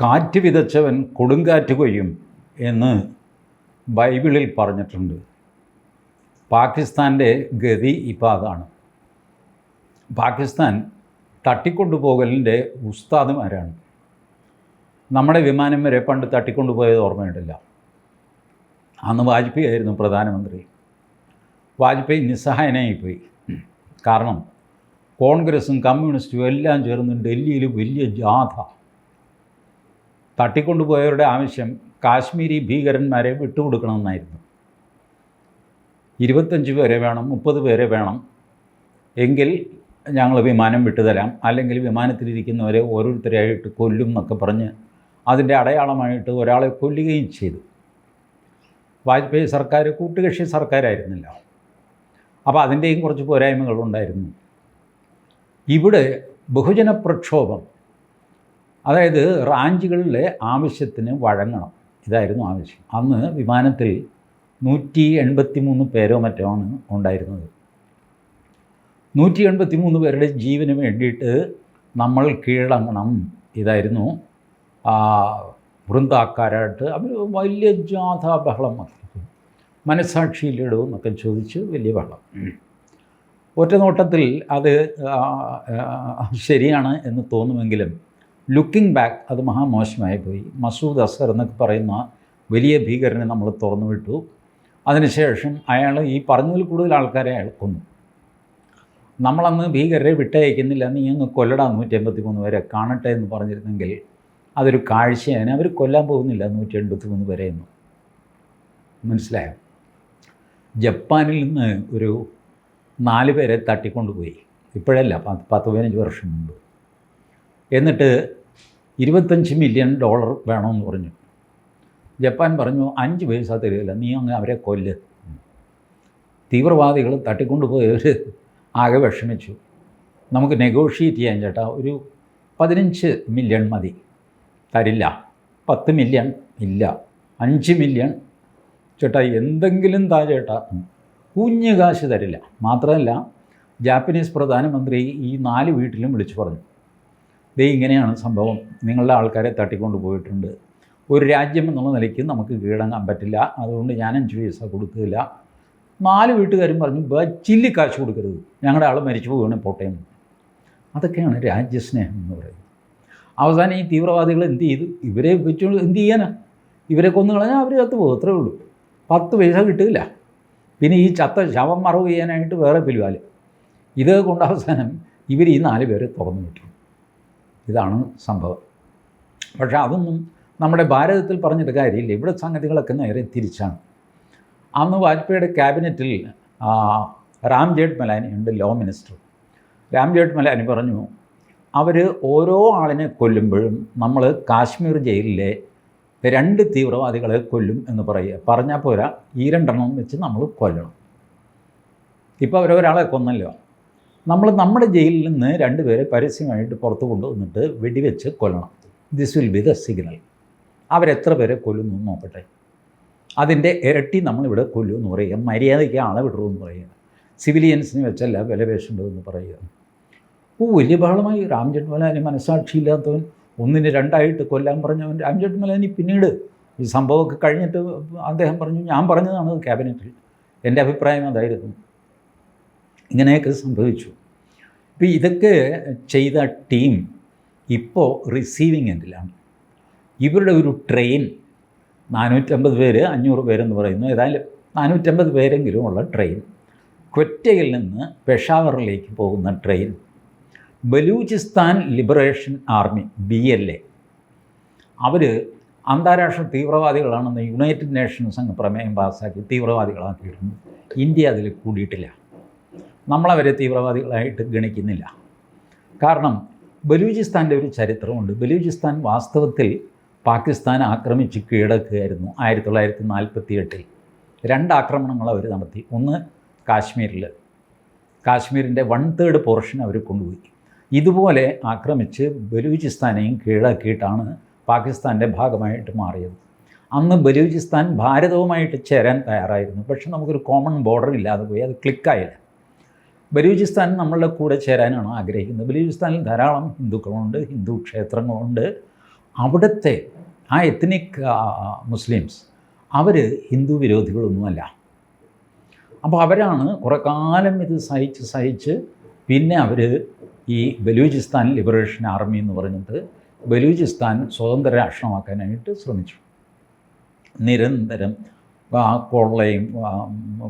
കാറ്റ് വിതച്ചവൻ കൊടുങ്കാറ്റ് കൊയ്യും എന്ന് ബൈബിളിൽ പറഞ്ഞിട്ടുണ്ട്. പാകിസ്ഥാന്റെ ഗതി ഇപ്പോൾ അതാണ്. പാകിസ്ഥാൻ തട്ടിക്കൊണ്ടുപോകലിന്റെ ഉസ്താദുമാരാണ്. നമ്മുടെ വിമാനം വരെ പണ്ട് തട്ടിക്കൊണ്ടുപോയത് ഓർമ്മയുണ്ടല്ല. അന്ന് വാജ്പേയി ആയിരുന്നു പ്രധാനമന്ത്രി. വാജ്പേയി നിസ്സഹായനായിപ്പോയി. കാരണം കോൺഗ്രസും കമ്മ്യൂണിസ്റ്റും എല്ലാം ചേർന്ന് ഡൽഹിയിൽ വലിയ ജാഥ. തട്ടിക്കൊണ്ടുപോയവരുടെ ആവശ്യം കാശ്മീരി ഭീകരന്മാരെ വിട്ടുകൊടുക്കണമെന്നായിരുന്നു. ഇരുപത്തഞ്ച് പേരെ വേണം മുപ്പത് പേരെ വേണം. എങ്കിൽ ഞങ്ങൾ വിമാനം വിട്ടുതരാം. അല്ലെങ്കിൽ വിമാനത്തിലിരിക്കുന്നവരെ ഓരോരുത്തരെയായിട്ട് കൊല്ലും എന്നൊക്കെ പറഞ്ഞ് അതിന്റെ അടയാളമായിട്ട് ഒരാളെ കൊല്ലുകയും ചെയ്തു. വാജ്പേയി സർക്കാർ കൂട്ടുകക്ഷി സർക്കാരായിരുന്നില്ല. അപ്പോൾ അതിന്റെയും കുറച്ച് പോരായ്മകളുണ്ടായിരുന്നു. ഇവിടെ ബഹുജന പ്രക്ഷോഭം അതായത് റാഞ്ചുകളിലെ ആവശ്യത്തിന് വഴങ്ങണം. ഇതായിരുന്നു ആവശ്യം. അന്ന് വിമാനത്തിൽ നൂറ്റി എൺപത്തി മൂന്ന് പേരോ മറ്റോ ആണ് ഉണ്ടായിരുന്നത്. നൂറ്റി എൺപത്തി മൂന്ന് പേരുടെ ജീവന് വേണ്ടിയിട്ട് നമ്മൾ കീഴടങ്ങണം. ഇതായിരുന്നു വൃന്ദാക്കാരായിട്ട് അവർ വലിയ ജാഥ ബഹളം മനസ്സാക്ഷിയിലിടും എന്നൊക്കെ ചോദിച്ച് വലിയ ബഹളം. ഒറ്റ നോട്ടത്തിൽ അത് ശരിയാണ് എന്ന് തോന്നുമെങ്കിലും ലുക്കിംഗ് ബാക്ക് അത് മഹാമോശമായി പോയി. മസൂദ് അസർ എന്നൊക്കെ പറയുന്ന വലിയ ഭീകരനെ നമ്മൾ തുറന്നു വിട്ടു. അതിനുശേഷം അയാൾ ഈ പറഞ്ഞതിൽ കൂടുതൽ ആൾക്കാരെ അയാൾ കൊന്നു. നമ്മളന്ന് ഭീകരരെ വിട്ടയക്കുന്നില്ല. നീ അങ്ങ് കൊല്ലടാ നൂറ്റി എൺപത്തി മൂന്ന് പേരെ കാണട്ടെ എന്ന് പറഞ്ഞിരുന്നെങ്കിൽ അതൊരു കാഴ്ചയാണ്. അവർ കൊല്ലാൻ പോകുന്നില്ല നൂറ്റി എൺപത്തി മൂന്ന് പേരെയൊന്നും മനസ്സിലായോ? ജപ്പാനിൽ നിന്ന് ഒരു നാല് പേരെ തട്ടിക്കൊണ്ടുപോയി. ഇപ്പോഴല്ല പത്ത് പത്ത് പതിനഞ്ച് വർഷം മുമ്പ്. എന്നിട്ട് ഇരുപത്തഞ്ച് മില്യൺ ഡോളർ വേണമെന്ന് പറഞ്ഞു. ജപ്പാൻ പറഞ്ഞു അഞ്ച് പൈസ തരികയില്ല നീ അങ്ങ് അവരെ കൊല്ല്. തീവ്രവാദികൾ തട്ടിക്കൊണ്ടുപോയവർ ആകെ വിഷമിച്ചു. നമുക്ക് നെഗോഷിയേറ്റ് ചെയ്യാൻ ചേട്ടാ ഒരു പതിനഞ്ച് മില്യൺ മതി. തരില്ല. പത്ത് മില്യൺ ഇല്ല. അഞ്ച് മില്യൺ ചേട്ടാ എന്തെങ്കിലും താ ചേട്ടാ. കുഞ്ഞ് കാശ് തരില്ല. മാത്രമല്ല ജാപ്പനീസ് പ്രധാനമന്ത്രി ഈ നാല് വീട്ടിലും വിളിച്ചു പറഞ്ഞു. ദേ ഇങ്ങനെയാണ് സംഭവം. നിങ്ങളുടെ ആൾക്കാരെ തട്ടിക്കൊണ്ട് പോയിട്ടുണ്ട്. ഒരു രാജ്യം എന്നുള്ള നിലയ്ക്ക് നമുക്ക് കീഴടങ്ങാൻ പറ്റില്ല. അതുകൊണ്ട് ഞാൻ അഞ്ച് പൈസ കൊടുക്കില്ല നാല് വീട്ടുകാരും പറഞ്ഞു ചില്ലി കാശ് കൊടുക്കരുത്. ഞങ്ങളുടെ ആൾ മരിച്ചു പോവുകയാണ് പോട്ടയം അതൊക്കെയാണ് രാജ്യസ്നേഹം എന്ന് പറയുന്നത്. അവസാനം ഈ തീവ്രവാദികൾ എന്ത് ചെയ്തു? ഇവരെ വെച്ച് എന്ത് ചെയ്യാനാ? ഇവരെ കൊന്നു കളഞ്ഞാൽ അവർ ചത്ത് പോകും അത്രേ ഉള്ളൂ. പത്ത് പൈസ കിട്ടില്ല പിന്നെ ഈ ചത്ത ശവം മറവ് ചെയ്യാനായിട്ട് വേറെ പിലുവാൽ ഇത് കൊണ്ട് അവസാനം ഇവർ ഈ നാല് പേരെ തുറന്നു വിട്ടു. ഇതാണ് സംഭവം. പക്ഷേ അതൊന്നും നമ്മുടെ ഭാരതത്തിൽ പറഞ്ഞിട്ട് കാര്യമില്ല. ഇവിടെ സംഗതികളൊക്കെ നേരെ തിരിച്ചാണ്. അന്ന് വാജ്പേയിയുടെ ക്യാബിനറ്റിൽ റാം ജേഠ് മലാനി ഉണ്ട് law minister. Ram Jethmalani പറഞ്ഞു അവർ ഓരോ ആളിനെ കൊല്ലുമ്പോഴും നമ്മൾ കാശ്മീർ ജയിലിലെ രണ്ട് തീവ്രവാദികളെ കൊല്ലും എന്ന് പറയുക. പറഞ്ഞാൽ പോരാ ഈ രണ്ടെണ്ണം വെച്ച് നമ്മൾ കൊല്ലണം. ഇപ്പോൾ അവരൊരാളെ കൊന്നല്ലോ. നമ്മൾ നമ്മുടെ ജയിലിൽ നിന്ന് രണ്ടുപേരെ പരസ്യമായിട്ട് പുറത്ത് കൊണ്ടുവന്നിട്ട് വെടിവെച്ച് കൊല്ലണം. This will be the signal അവരെത്ര പേരെ കൊല്ലുന്നു നോക്കട്ടെ. അതിന്റെ ഇരട്ടി നമ്മളിവിടെ കൊല്ലൂ എന്ന് പറയുക. മര്യാദയ്ക്ക് ആളെ വിടൂ എന്ന് പറയുക. സിവിലിയൻസിന് വെച്ചല്ല വില എന്ന് പറയുക. ഓ വലിയ ബഹളമായി. രാം ജെഠ്മലാനി മനസ്സാക്ഷിയില്ലാത്തവൻ ഒന്നിന് രണ്ടായിട്ട് കൊല്ലാൻ പറഞ്ഞവൻ രാം ജെഠ്മലാനി പിന്നീട് ഈ സംഭവമൊക്കെ കഴിഞ്ഞിട്ട് അദ്ദേഹം പറഞ്ഞു ഞാൻ പറഞ്ഞതാണ് ക്യാബിനറ്റിൽ. എന്റെ അഭിപ്രായം അതായിരുന്നു. ഇങ്ങനെയൊക്കെ സംഭവിച്ചു. ഇപ്പോൾ ഇതൊക്കെ ചെയ്ത ടീം ഇപ്പോൾ റിസീവിങ് എൻഡിലാണ് ഇവരുടെ ഒരു ട്രെയിൻ നാനൂറ്റമ്പത് പേര് അഞ്ഞൂറ് പേരെന്ന് പറയുന്നു. ഏതായാലും നാനൂറ്റമ്പത് പേരെങ്കിലും ഉള്ള ട്രെയിൻ ക്വറ്റയിൽ നിന്ന് പെഷാവറിലേക്ക് പോകുന്ന train Balochistan liberation army B L A അവർ അന്താരാഷ്ട്ര തീവ്രവാദികളാണെന്ന് യുണൈറ്റഡ് നേഷൻസ് അങ്ങ് പ്രമേയം പാസ്സാക്കി തീവ്രവാദികളാക്കിയിട്ടുണ്ട്. ഇന്ത്യ അതിൽ കൂടിയിട്ടില്ല. നമ്മളവരെ തീവ്രവാദികളായിട്ട് ഗണിക്കുന്നില്ല. കാരണം ബലൂചിസ്ഥാന്റെ ഒരു ചരിത്രമുണ്ട്. ബലൂചിസ്ഥാൻ വാസ്തവത്തിൽ പാകിസ്ഥാൻ ആക്രമിച്ച് കീഴടക്കുകയായിരുന്നു ആയിരത്തി തൊള്ളായിരത്തി നാൽപ്പത്തി എട്ടിൽ രണ്ട് ആക്രമണങ്ങൾ അവർ നടത്തി. ഒന്ന് കാശ്മീരിൽ. കാശ്മീരിന്റെ വൺ തേർഡ് പോർഷൻ അവർ കൊണ്ടുപോയി. ഇതുപോലെ ആക്രമിച്ച് ബലൂചിസ്ഥാനെയും കീഴടക്കിയിട്ടാണ് പാകിസ്ഥാന്റെ ഭാഗമായിട്ട് മാറിയത്. അന്ന് ബലൂചിസ്ഥാൻ ഭാരതവുമായിട്ട് ചേരാൻ തയ്യാറായിരുന്നു. പക്ഷെ നമുക്കൊരു കോമൺ ബോർഡർ ഇല്ലാതെ പോയി. അത് ക്ലിക്കായില്ല ബലൂചിസ്ഥാൻ നമ്മളുടെ കൂടെ ചേരാനാണ് ആഗ്രഹിക്കുന്നത്. ബലൂചിസ്ഥാനിൽ ധാരാളം ഹിന്ദുക്കളുണ്ട് ഹിന്ദു ക്ഷേത്രങ്ങളുണ്ട്. അവിടുത്തെ ആ എത്നിക് മുസ്ലിംസ് അവർ ഹിന്ദു വിരോധികളൊന്നുമല്ല. അപ്പോൾ അവരാണ് കുറേ കാലം ഇത് സഹിച്ച് സഹിച്ച് പിന്നെ അവർ ഈ ബലൂചിസ്ഥാൻ ലിബറേഷൻ ആർമി എന്ന് പറഞ്ഞിട്ട് ബലൂചിസ്ഥാൻ സ്വതന്ത്ര രാഷ്ട്രമാക്കാനായിട്ട് ശ്രമിച്ചു. നിരന്തരം കൊള്ളയും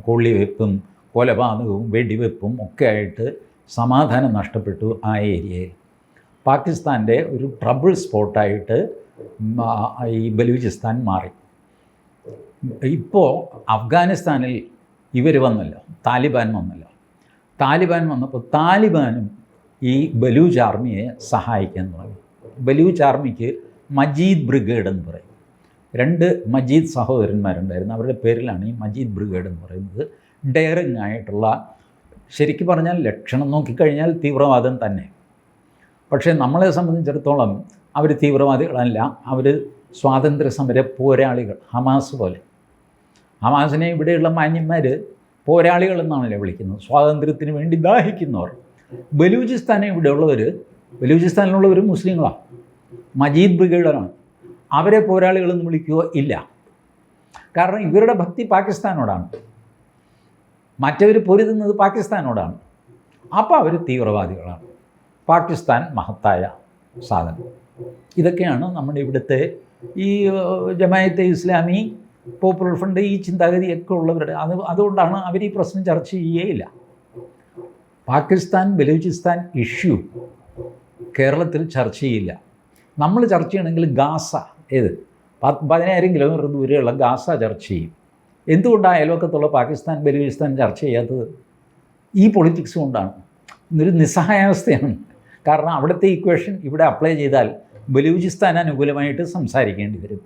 കൊള്ളിവെപ്പും കൊലപാതകവും വെടിവെപ്പും ഒക്കെ ആയിട്ട് സമാധാനം നഷ്ടപ്പെട്ടു ആ ഏരിയയിൽ. പാകിസ്ഥാന്റെ ഒരു ട്രബിൾ സ്പോട്ടായിട്ട് ഈ ബലൂചിസ്ഥാൻ മാറി. ഇപ്പോൾ അഫ്ഗാനിസ്ഥാനിൽ ഇവർ വന്നല്ലോ താലിബാൻ വന്നല്ലോ. താലിബാൻ വന്നപ്പോൾ താലിബാനും ഈ ബലൂച്ച് ആർമിയെ സഹായിക്കാൻ തുടങ്ങി. ബലൂച്ച് ആർമിക്ക് മജീദ് ബ്രിഗേഡ് എന്ന് പറയും. രണ്ട് മജീദ് സഹോദരന്മാരുണ്ടായിരുന്നു അവരുടെ പേരിലാണ് ഈ മജീദ് ബ്രിഗേഡ് എന്ന് പറയുന്നത്. ഡെയറിങ് ആയിട്ടുള്ള ശരിക്കും പറഞ്ഞാൽ ലക്ഷണം നോക്കിക്കഴിഞ്ഞാൽ തീവ്രവാദം തന്നെ. പക്ഷേ നമ്മളെ സംബന്ധിച്ചിടത്തോളം അവർ തീവ്രവാദികളല്ല അവർ സ്വാതന്ത്ര്യ സമര പോരാളികൾ ഹമാസ് പോലെ. ഹമാസിനെ ഇവിടെയുള്ള മാന്യന്മാർ പോരാളികൾ എന്നാണല്ലോ വിളിക്കുന്നത്. സ്വാതന്ത്ര്യത്തിന് വേണ്ടി ദാഹിക്കുന്നവർ. ബലൂചിസ്ഥാനെ ഇവിടെയുള്ളവർ ബലൂചിസ്ഥാനിലുള്ളവർ മുസ്ലിങ്ങളാണ് മജീദ് ബ്രിഗേഡറാണ്. അവരെ പോരാളികളെന്ന് വിളിക്കുകയോ ഇല്ല. കാരണം ഇവരുടെ ഭക്തി പാകിസ്ഥാനോടാണ്. മറ്റവർ പൊരുതുന്നത് പാകിസ്ഥാനോടാണ്. അപ്പോൾ അവർ തീവ്രവാദികളാണ്. പാകിസ്ഥാൻ മഹത്തായ സാധനം. ഇതൊക്കെയാണ് നമ്മുടെ ഇവിടുത്തെ ഈ ജമായത്ത് ഇസ്ലാമി പോപ്പുലർ ഫ്രണ്ട് ഈ ചിന്താഗതിയൊക്കെ ഉള്ളവരുടെ അത് അതുകൊണ്ടാണ് അവർ ഈ പ്രശ്നം ചർച്ച ചെയ്യുകയില്ല. പാകിസ്ഥാൻ ബലൂചിസ്ഥാൻ ഇഷ്യൂ കേരളത്തിൽ ചർച്ച ചെയ്യില്ല. നമ്മൾ ചർച്ച ചെയ്യണമെങ്കിൽ ഗാസ ഏത്? പതിനായിരം കിലോമീറ്റർ ദൂരെയുള്ള ഗാസ ചർച്ച ചെയ്യും. എന്തുകൊണ്ടാണ് അയൽവക്കത്തുള്ള പാകിസ്ഥാൻ ബലൂചിസ്ഥാൻ ചർച്ച ചെയ്യാത്തത്? ഈ പൊളിറ്റിക്സ് കൊണ്ടാണ്. ഇന്നൊരു നിസ്സഹായാവസ്ഥയാണ്. കാരണം അവിടുത്തെ ഇക്വേഷൻ ഇവിടെ അപ്ലൈ ചെയ്താൽ ബലൂചിസ്ഥാൻ അനുകൂലമായിട്ട് സംസാരിക്കേണ്ടി വരും.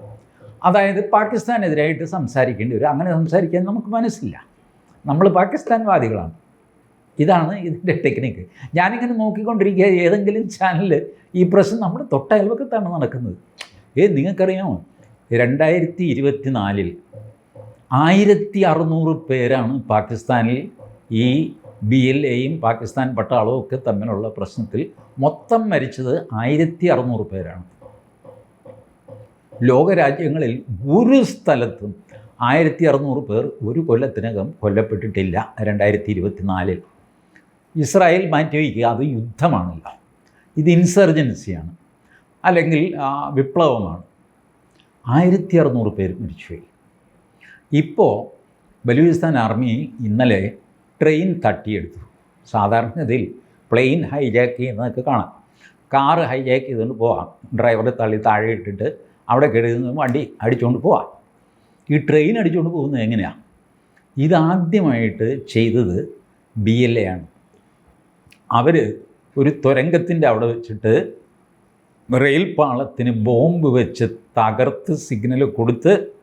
അതായത് പാകിസ്ഥാനെതിരായിട്ട് സംസാരിക്കേണ്ടി വരും. അങ്ങനെ സംസാരിക്കാൻ നമുക്ക് മനസ്സില്ല. നമ്മൾ പാകിസ്ഥാൻ വാദികളാണ് ഇതാണ് ഇതിന്റെ ടെക്നിക്ക് ഞാനിങ്ങനെ നോക്കിക്കൊണ്ടിരിക്കുക ഏതെങ്കിലും ചാനലിൽ ഈ പ്രശ്നം നമ്മുടെ തൊട്ടയൽവക്കത്താണ് നടക്കുന്നത്. ഏ നിങ്ങൾക്കറിയാമോ? രണ്ടായിരത്തി ഇരുപത്തി നാലിൽ ആയിരത്തി അറുന്നൂറ് പേരാണ് പാകിസ്ഥാനിൽ ഈ ബി എൽ എയും പാകിസ്ഥാൻ പട്ടാളവും ഒക്കെ തമ്മിലുള്ള പ്രശ്നത്തിൽ മൊത്തം മരിച്ചത് ആയിരത്തി അറുന്നൂറ് പേരാണ്. ലോകരാജ്യങ്ങളിൽ ഒരു സ്ഥലത്തും ആയിരത്തി അറുന്നൂറ് പേർ ഒരു കൊല്ലത്തിനകം കൊല്ലപ്പെട്ടിട്ടില്ല രണ്ടായിരത്തി ഇരുപത്തി നാലിൽ ഇസ്രായേൽ മാറ്റിവയ്ക്കുക അത് യുദ്ധമാണല്ല ഇത് ഇൻസർജൻസിയാണ് അല്ലെങ്കിൽ വിപ്ലവമാണ്. ആയിരത്തി അറുന്നൂറ് പേര് മരിച്ചുപോയി. ഇപ്പോൾ ബലൂചിസ്ഥാൻ ആർമി ഇന്നലെ ട്രെയിൻ തട്ടിയെടുത്തു. സാധാരണഗതിയിൽ പ്ലെയിൻ ഹൈജാക്ക് ചെയ്യുന്നതൊക്കെ കാണാം. കാറ് ഹൈജാക്ക് ചെയ്തുകൊണ്ട് പോവാം. ഡ്രൈവറെ തള്ളി താഴെ ഇട്ടിട്ട് അവിടെ കയറി വണ്ടി അടിച്ചുകൊണ്ട് പോവാം. ഈ ട്രെയിൻ അടിച്ചുകൊണ്ട് പോകുന്നത് എങ്ങനെയാണ് ഇതാദ്യമായിട്ട് ചെയ്തത് ബി എൽ എ ആണ്. അവർ ഒരു തുരങ്കത്തിന്റെ അവിടെ വെച്ചിട്ട് റെയിൽ പാളത്തിന് ബോംബ് വെച്ച് തകർത്ത് സിഗ്നൽ കൊടുത്ത്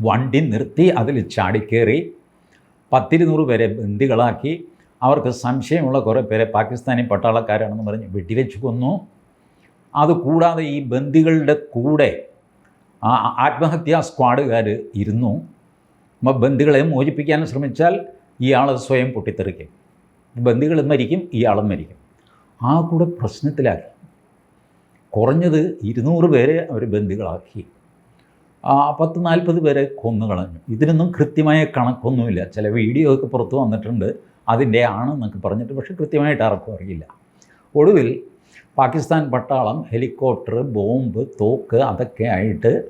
വണ്ടി നിർത്തി അതിൽ ചാടിക്കേറി പത്തിരുന്നൂറ് പേരെ ബന്ദികളാക്കി. അവർക്ക് സംശയമുള്ള കുറേ പേരെ പാകിസ്ഥാനി പട്ടാളക്കാരാണെന്ന് പറഞ്ഞ് വെടിവെച്ച് കൊന്നു. അതുകൂടാതെ ഈ ബന്ദികളുടെ കൂടെ ആത്മഹത്യാ സ്ക്വാഡുകാർ ഇരുന്നു. അപ്പോൾ ബന്ദികളെ മോചിപ്പിക്കാൻ ശ്രമിച്ചാൽ ഇയാൾ സ്വയം പൊട്ടിത്തെറിക്കും. ബന്ദികൾ മരിക്കും ഇയാളും മരിക്കും. ആ കൂടെ പ്രശ്നത്തിലാക്കി. കുറഞ്ഞത് ഇരുന്നൂറ് പേരെ അവർ ബന്ദികളാക്കി. പത്ത് നാൽപ്പത് പേരെ കൊന്നു കളഞ്ഞു. ഇതിനൊന്നും കൃത്യമായ കണക്കൊന്നുമില്ല. ചില വീഡിയോ ഒക്കെ പുറത്തു വന്നിട്ടുണ്ട്. അതിന്റെ ആണെന്നൊക്കെ പറഞ്ഞിട്ട് പക്ഷേ കൃത്യമായിട്ട് ആർക്കും അറിയില്ല. ഒടുവിൽ പാകിസ്ഥാൻ പട്ടാളം ഹെലികോപ്റ്റർ ബോംബ് തോക്ക് അതൊക്കെ ആയിട്ട്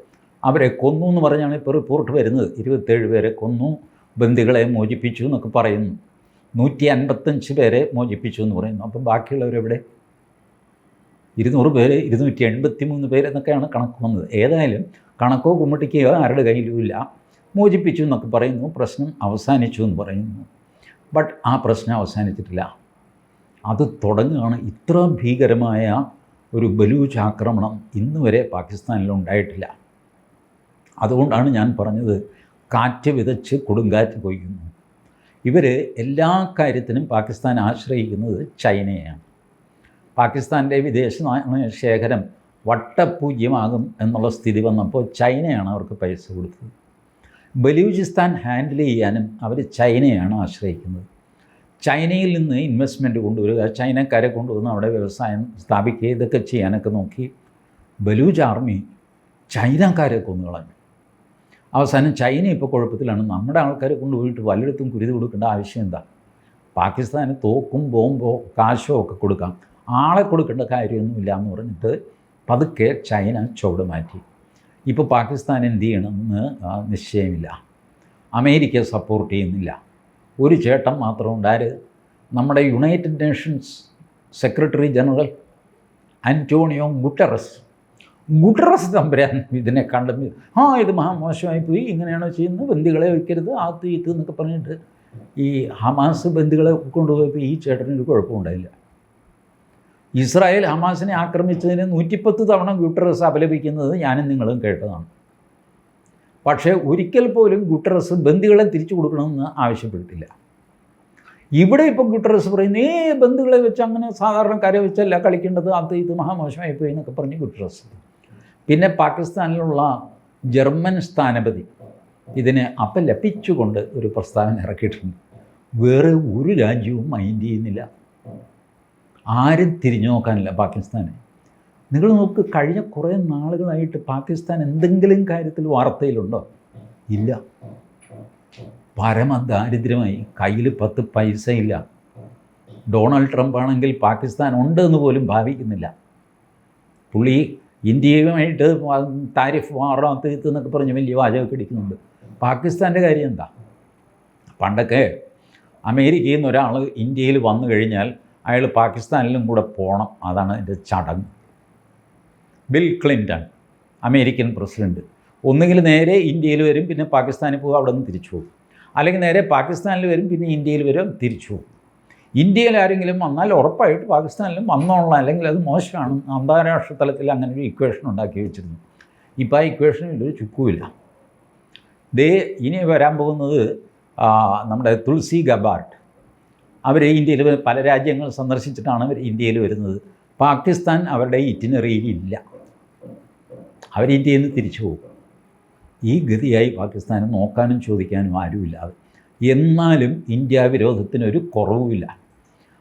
അവരെ കൊന്നു എന്ന് പറഞ്ഞാണ് ഇപ്പോൾ റിപ്പോർട്ട് വരുന്നത്. ഇരുപത്തേഴ് പേരെ കൊന്നു. ബന്ദികളെ മോചിപ്പിച്ചു എന്നൊക്കെ പറയുന്നു. നൂറ്റി അൻപത്തഞ്ച് പേരെ മോചിപ്പിച്ചു എന്ന് പറയുന്നു. അപ്പം ബാക്കിയുള്ളവരെവിടെ ഇരുന്നൂറ് പേര് ഇരുന്നൂറ്റി എൺപത്തി മൂന്ന് പേരെന്നൊക്കെയാണ് കണക്ക് വന്നത്. ഏതായാലും കണക്കോ കുമ്മിട്ടിക്കയോ ആരുടെ കയ്യിലും ഇല്ല. മോചിപ്പിച്ചു എന്നൊക്കെ പറയുന്നു. പ്രശ്നം അവസാനിച്ചു എന്ന് പറയുന്നു. ബട്ട് ആ പ്രശ്നം അവസാനിച്ചിട്ടില്ല. അത് തുടങ്ങുകയാണ് ഇത്ര ഭീകരമായ ഒരു ബലൂച്ച് ആക്രമണം ഇന്ന് വരെ പാകിസ്ഥാനിൽ ഉണ്ടായിട്ടില്ല. അതുകൊണ്ടാണ് ഞാൻ പറഞ്ഞത് കാറ്റ് വിതച്ച് കൊടുങ്കാറ്റ് കൊയ്യുന്നു. ഇവർ എല്ലാ കാര്യത്തിനും പാകിസ്ഥാൻ ആശ്രയിക്കുന്നത് ചൈനയാണ്. പാകിസ്ഥാന്റെ വിദേശ ശേഖരം വട്ടപൂജ്യമാകും എന്നുള്ള സ്ഥിതി വന്നപ്പോൾ ചൈനയാണ് അവർക്ക് പൈസ കൊടുത്തത്. ബലൂചിസ്ഥാൻ ഹാൻഡിൽ ചെയ്യാനും അവർ ചൈനയാണ് ആശ്രയിക്കുന്നത്. ചൈനയിൽ നിന്ന് ഇൻവെസ്റ്റ്മെന്റ് കൊണ്ടുവരിക ചൈനക്കാരെ കൊണ്ടുവന്ന് അവിടെ വ്യവസായം സ്ഥാപിക്കുക ഇതൊക്കെ ചെയ്യാനൊക്കെ നോക്കി ബലൂജ് ആർമി ചൈനക്കാരെ കൊന്നു കളഞ്ഞു അവസാനം ചൈന ഇപ്പോൾ കുഴപ്പത്തിലാണ്. നമ്മുടെ ആൾക്കാരെ കൊണ്ടുപോയിട്ട് വല്ലയിടത്തും കുരുതി കൊടുക്കേണ്ട ആവശ്യം എന്താ? പാകിസ്ഥാന് തോക്കും ബോംബോ കാശോ ഒക്കെ കൊടുക്കാം. ആളെ കൊടുക്കേണ്ട കാര്യമൊന്നുമില്ല എന്ന് പറഞ്ഞിട്ട് പതുക്കെ ചൈന ചുവട് മാറ്റി. ഇപ്പോൾ പാകിസ്ഥാൻ എന്ത് ചെയ്യണമെന്ന് നിശ്ചയമില്ല. അമേരിക്ക സപ്പോർട്ട് ചെയ്യുന്നില്ല. ഒരു ചേട്ടം മാത്രം ഉണ്ടായത് നമ്മുടെ United Nations secretary general Antonio Guterres Guterres തമ്പുരാൻ ഇതിനെ കണ്ടെന്ന് ആ ഇത് മഹാമോശമായി പോയി. ഇങ്ങനെയാണോ ചെയ്യുന്നത്? ബന്ദികളെ വയ്ക്കരുത് ആത്ത് ഈത്ത് എന്നൊക്കെ പറഞ്ഞിട്ട് ഈ ഹമാസ് ബന്ദികളെ കൊണ്ടുപോയപ്പോൾ ഈ ചേട്ടനൊരു കുഴപ്പമുണ്ടായില്ല ഇസ്രായേൽ ഹമാസിനെ ആക്രമിച്ചതിന് നൂറ്റിപ്പത്ത് തവണ ഗുട്ടറസ് അപലപിക്കുന്നത് ഞാനും നിങ്ങളും കേട്ടതാണ്. പക്ഷേ ഒരിക്കൽ പോലും ഗുട്ടറസ് ബന്ദികളെ തിരിച്ചു കൊടുക്കണമെന്ന് ആവശ്യപ്പെട്ടില്ല ഇവിടെ ഇപ്പം ഗുട്ടറസ് പറയുന്നു ഏ ബന്ധുക്കളെ വെച്ച് അങ്ങനെ സാധാരണ സാധാരണക്കാരെ വെച്ചല്ല കളിക്കേണ്ടത് അത് ഇത് മഹാമോശമായി പോയി എന്നൊക്കെ പറഞ്ഞ് ഗുട്ടറസ്. പിന്നെ പാകിസ്ഥാനിലുള്ള ജർമ്മൻ സ്ഥാനപതി ഇതിനെ അപലപിച്ചുകൊണ്ട് ഒരു പ്രസ്താവന ഇറക്കിയിട്ടുണ്ട്. വേറെ ഒരു രാജ്യവും മൈൻഡ് ചെയ്യുന്നില്ല. ആരും തിരിഞ്ഞു നോക്കാനില്ല പാകിസ്ഥാനെ. നിങ്ങൾ നോക്ക് കഴിഞ്ഞ കുറേ നാളുകളായിട്ട് പാകിസ്ഥാൻ എന്തെങ്കിലും കാര്യത്തിൽ വാർത്തയിലുണ്ടോ? ഇല്ല. പരമ ദാരിദ്ര്യമായി കയ്യിൽ പത്ത് പൈസ ഇല്ല ഡൊണാൾഡ് ട്രംപ് ആണെങ്കിൽ പാകിസ്ഥാൻ ഉണ്ട് എന്ന് പോലും ഭാവിക്കുന്നില്ല. പുള്ളി ഇന്ത്യയുമായിട്ട് താരിഫ് മാറാം തീർത്ത് എന്നൊക്കെ പറഞ്ഞ് വലിയ വാചകമൊക്കെ പിടിക്കുന്നുണ്ട് പാകിസ്ഥാന്റെ കാര്യം എന്താ? പണ്ടൊക്കെ അമേരിക്കയിൽ നിന്ന് ഒരാൾ ഇന്ത്യയിൽ വന്നു കഴിഞ്ഞാൽ അയാൾ പാകിസ്ഥാനിലും കൂടെ പോകണം അതാണ് എന്റെ ചടങ്ങ്. ബിൽ ക്ലിന്റൺ അമേരിക്കൻ പ്രസിഡന്റ് ഒന്നുകിൽ നേരെ ഇന്ത്യയിൽ വരും പിന്നെ പാകിസ്ഥാനിൽ പോകും അവിടെ നിന്ന് തിരിച്ചു പോകും. അല്ലെങ്കിൽ നേരെ പാകിസ്ഥാനിൽ വരും പിന്നെ ഇന്ത്യയിൽ വരും തിരിച്ചു പോകും. ഇന്ത്യയിൽ ആരെങ്കിലും വന്നാൽ ഉറപ്പായിട്ട് പാകിസ്ഥാനിലും വന്നോളണം. അല്ലെങ്കിൽ അത് മോശമാണ്. അന്താരാഷ്ട്ര തലത്തിൽ അങ്ങനെ ഒരു ഇക്വേഷൻ ഉണ്ടാക്കി വെച്ചിരുന്നു. ഇപ്പോൾ ആ ഇക്വേഷനിൽ ഒരു ചുക്കുമില്ല. ദേ ഇനി വരാൻ പോകുന്നത് നമ്മുടെ തുളസി ഗബാർട്ട് അവർ ഇന്ത്യയിൽ പല രാജ്യങ്ങൾ സന്ദർശിച്ചിട്ടാണ് അവർ ഇന്ത്യയിൽ വരുന്നത്. പാകിസ്ഥാൻ അവരുടെ ഇറ്റിനറിയിൽ ഇല്ല. അവർ ഇന്ത്യയിൽ നിന്ന് തിരിച്ചു പോകും. ഈ ഗതിയായി പാകിസ്ഥാനെ നോക്കാനും ചോദിക്കാനും ആരുമില്ലാതെ. എന്നാലും ഇന്ത്യ വിരോധത്തിനൊരു കുറവുമില്ല.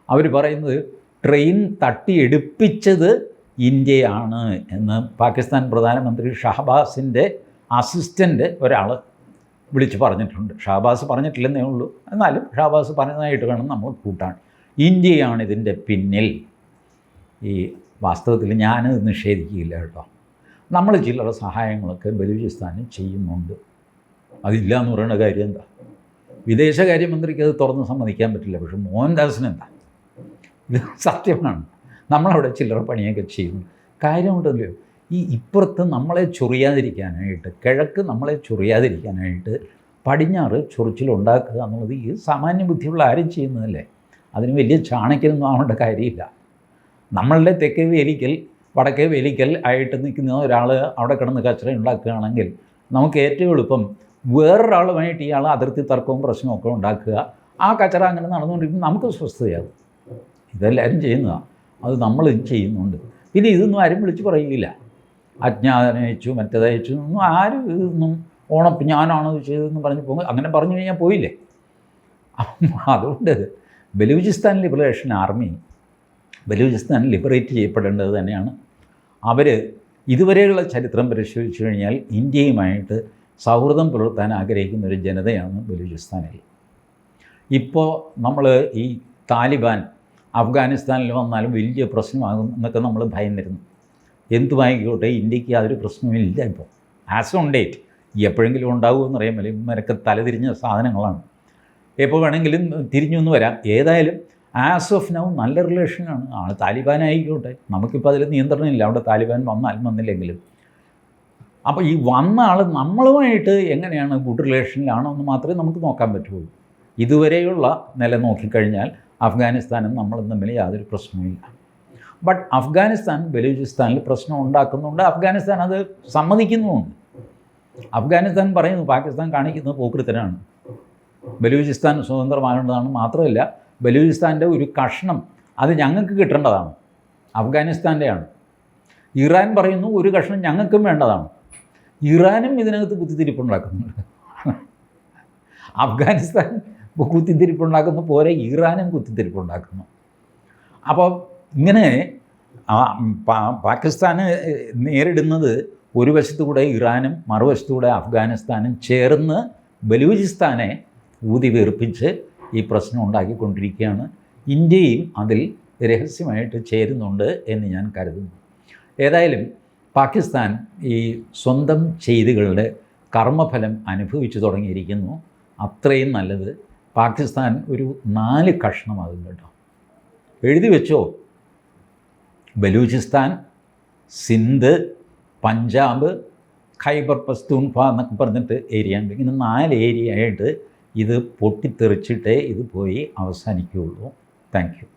അവർ പറയുന്നത് ട്രെയിൻ തട്ടിയെടുപ്പിച്ചത് ഇന്ത്യയാണ് എന്ന് പാകിസ്ഥാൻ പ്രധാനമന്ത്രി ഷഹബാസിന്റെ അസിസ്റ്റന്റ് ഒരാൾ വിളിച്ച് പറഞ്ഞിട്ടുണ്ട്. ഷാബാസ് പറഞ്ഞിട്ടില്ലെന്നേ ഉള്ളൂ. എന്നാലും ഷാബാസ് പറഞ്ഞതായിട്ട് വേണം നമ്മൾ കൂട്ടാൻ. ഇന്ത്യയാണ് ഇതിന്റെ പിന്നിൽ. ഈ വാസ്തവത്തിൽ ഞാനത് നിഷേധിക്കില്ല കേട്ടോ. നമ്മൾ ചില്ലറ സഹായങ്ങളൊക്കെ ബലൂചിസ്ഥാന് ചെയ്യുന്നുണ്ട്. അതില്ല എന്ന് പറയുന്ന കാര്യം എന്താ? വിദേശകാര്യമന്ത്രിക്ക് അത് തുറന്ന് സമ്മതിക്കാൻ പറ്റില്ല. പക്ഷെ മോഹൻദാസിന് എന്താ ഇത് സത്യമാണ്. നമ്മളവിടെ ചില്ലറ പണിയൊക്കെ ചെയ്യുന്നു. കാര്യമുണ്ടല്ലോ. ഈ ഇപ്പുറത്ത് നമ്മളെ ചൊറിയാതിരിക്കാനായിട്ട് കിഴക്ക് നമ്മളെ ചൊറിയാതിരിക്കാനായിട്ട് പടിഞ്ഞാറ് ചൊറിച്ചിലുണ്ടാക്കുക എന്നുള്ളത് ഈ സാമാന്യ ബുദ്ധിയുള്ള ആരും ചെയ്യുന്നതല്ലേ? അതിന് വലിയ ചാണക്യനൊന്നും ആവേണ്ട കാര്യമില്ല. നമ്മളുടെ തെക്കേ വേലിക്കൽ വടക്കേ വേലിക്കൽ ആയിട്ട് നിൽക്കുന്ന ഒരാൾ അവിടെ കിടന്ന് കച്ചറ ഉണ്ടാക്കുകയാണെങ്കിൽ നമുക്ക് ഏറ്റവും എളുപ്പം വേറൊരാളുമായിട്ട് ഇയാൾ അതിർത്തി തർക്കവും പ്രശ്നവും ഉണ്ടാക്കുക. ആ കച്ചറ അങ്ങനെ നടന്നുകൊണ്ടിരിക്കുമ്പോൾ നമുക്ക് സ്വസ്ഥതയാകും ഇതെല്ലാവരും ചെയ്യുന്നതാണ്. അത് നമ്മളും ചെയ്യുന്നുണ്ട്. പിന്നെ ഇതൊന്നും ആരും വിളിച്ച് പറയില്ല അജ്ഞാതനയച്ചു മറ്റേതയച്ചു ഒന്നും ആരും ഇതൊന്നും ഓണം ഞാനാണ് ചെയ്തതെന്ന് പറഞ്ഞ് പോകും. അങ്ങനെ പറഞ്ഞു കഴിഞ്ഞാൽ പോയില്ലേ? അതുകൊണ്ട് Balochistan liberation army Balochistan liberate ചെയ്യപ്പെടേണ്ടത് തന്നെയാണ്. അവർ ഇതുവരെയുള്ള ചരിത്രം പരിശോധിച്ചു കഴിഞ്ഞാൽ ഇന്ത്യയുമായിട്ട് സൗഹൃദം പുലർത്താൻ ആഗ്രഹിക്കുന്ന ഒരു ജനതയാണ് ബലൂചിസ്ഥാനിൽ. ഇപ്പോൾ നമ്മൾ ഈ താലിബാൻ അഫ്ഗാനിസ്ഥാനിൽ വന്നാലും വലിയ പ്രശ്നമാകും എന്നൊക്കെ നമ്മൾ ഭയന്നിരുന്നു. എന്തുമായിക്കോട്ടെ ഇന്ത്യയ്ക്ക് യാതൊരു പ്രശ്നമില്ല ഇപ്പോൾ ആസ് ഓൺ ഡേറ്റ് എപ്പോഴെങ്കിലും ഉണ്ടാകുമെന്ന് അറിയാൻ ഇവരൊക്കെ തലതിരിഞ്ഞ സാധനങ്ങളാണ്. എപ്പോൾ വേണമെങ്കിലും തിരിഞ്ഞു എന്ന് വരാം. ഏതായാലും ആസ് ഓഫ് നൗ നല്ല റിലേഷനാണ് ആൾ താലിബാൻ ആയിക്കോട്ടെ. നമുക്കിപ്പോൾ അതിൽ നിയന്ത്രണമില്ല അവിടെ താലിബാൻ വന്നാലും വന്നില്ലെങ്കിലും. അപ്പോൾ ഈ വന്ന ആൾ നമ്മളുമായിട്ട് എങ്ങനെയാണ് ഗുഡ് റിലേഷനിലാണോ എന്ന് മാത്രമേ നമുക്ക് നോക്കാൻ പറ്റുള്ളൂ. ഇതുവരെയുള്ള നില നോക്കിക്കഴിഞ്ഞാൽ അഫ്ഗാനിസ്ഥാനും നമ്മളും തമ്മിൽ യാതൊരു പ്രശ്നവുമില്ല ബട്ട് അഫ്ഗാനിസ്ഥാൻ ബലൂചിസ്ഥാനിൽ പ്രശ്നം ഉണ്ടാക്കുന്നുണ്ട്. അഫ്ഗാനിസ്ഥാൻ അത് സമ്മതിക്കുന്നുമുണ്ട്. അഫ്ഗാനിസ്ഥാൻ പറയുന്നു പാകിസ്ഥാൻ കാണിക്കുന്നത് പോക്കൃത്തരാണ് ബലൂചിസ്ഥാൻ സ്വതന്ത്രമാകേണ്ടതാണ് മാത്രമല്ല ബലൂചിസ്ഥാന്റെ ഒരു കഷ്ണം അത് ഞങ്ങൾക്ക് കിട്ടേണ്ടതാണ്. അഫ്ഗാനിസ്ഥാന്റെയാണ്. ഇറാൻ പറയുന്നു ഒരു കഷ്ണം ഞങ്ങൾക്കും വേണ്ടതാണ്. ഇറാനും ഇതിനകത്ത് കുത്തിത്തിരിപ്പുണ്ടാക്കുന്നുണ്ട്. അഫ്ഗാനിസ്ഥാൻ കുത്തിത്തിരിപ്പുണ്ടാക്കുന്ന പോലെ ഇറാനും കുത്തിത്തിരിപ്പുണ്ടാക്കുന്നു. അപ്പോൾ ഇങ്ങനെ പാകിസ്ഥാന് നേരിടുന്നത് ഒരു വശത്തുകൂടെ ഇറാനും മറുവശത്തുകൂടെ അഫ്ഗാനിസ്ഥാനും ചേർന്ന് ബലൂചിസ്ഥാനെ ഊതി വീർപ്പിച്ച് ഈ പ്രശ്നം ഉണ്ടാക്കിക്കൊണ്ടിരിക്കുകയാണ്. ഇന്ത്യയും അതിൽ രഹസ്യമായിട്ട് ചേരുന്നുണ്ട് എന്ന് ഞാൻ കരുതുന്നു. ഏതായാലും പാകിസ്ഥാൻ ഈ സ്വന്തം ചെയ്തികളുടെ കർമ്മഫലം അനുഭവിച്ചു തുടങ്ങിയിരിക്കുന്നു. അത്രയും നല്ലത്. പാകിസ്ഥാൻ ഒരു നാല് കഷ്ണമാകും കേട്ടോ. എഴുതി വെച്ചോ? ബലൂചിസ്ഥാൻ സിന്ധ് പഞ്ചാബ് ഖൈബർ പസ്തൂൺഫ എന്നൊക്കെ പറഞ്ഞിട്ട് ഏരിയ ഉണ്ട്. ഇങ്ങനെ നാല് ഏരിയ ആയിട്ട് ഇത് പൊട്ടിത്തെറിച്ചിട്ടേ ഇത് പോയി അവസാനിക്കുകയുള്ളൂ. Thank you